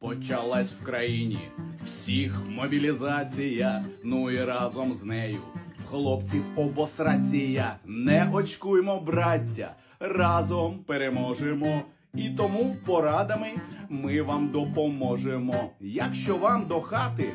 Почалась в країні всіх мобілізація, ну і разом з нею в хлопців обосрація. Не очкуймо, браття, разом переможемо. І тому порадами ми вам допоможемо. Якщо вам до хати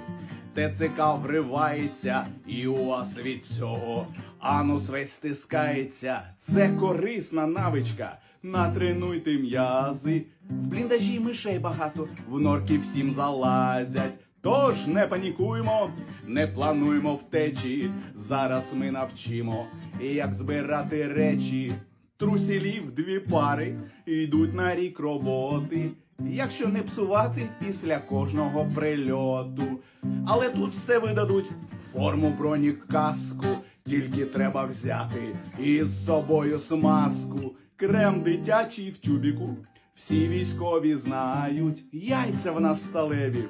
ТЦК вривається, і у вас від цього анус весь стискається. Це корисна навичка. Натренуйте м'язи. В бліндажі мишей багато, в норки всім залазять. Тож не панікуємо, не плануємо втечі. Зараз ми навчимо, як збирати речі. Трусілів дві пари йдуть на рік роботи. Якщо не псувати після кожного прильоту. Але тут все видадуть форму бронік каску. Тільки треба взяти із собою смазку. Крем дитячий в тюбіку. Всі військові знають, яйця в нас сталеві,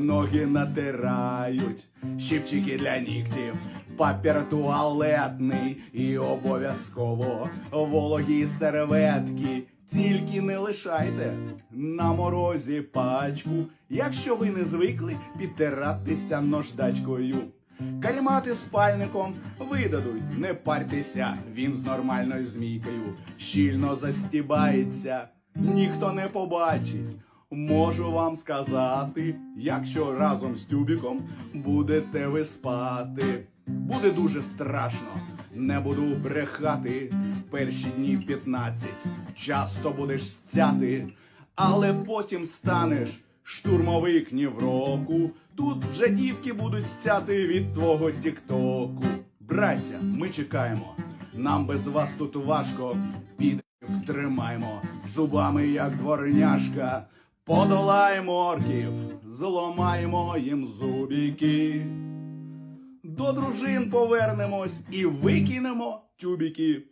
ноги натирають, щипчики для нігтів, папір туалетний і обов'язково вологі серветки. Тільки не лишайте на морозі пачку, якщо ви не звикли підтиратися нождачкою. Карімати спальником видадуть, не парьтеся, він з нормальною змійкою щільно застібається, ніхто не побачить. Можу вам сказати, якщо разом з тюбіком будете ви спати. Буде дуже страшно, не буду брехати. Перші дні 15 часто будеш стяти, але потім станеш штурмовик ні в року. Тут вже дівки будуть стяти від твого тіктоку. Браття, ми чекаємо. Нам без вас тут важко. Піде втримаймо зубами, як дворняшка. Подолаємо орків, зломаємо їм зубіки. До дружин повернемось і викинемо тюбіки.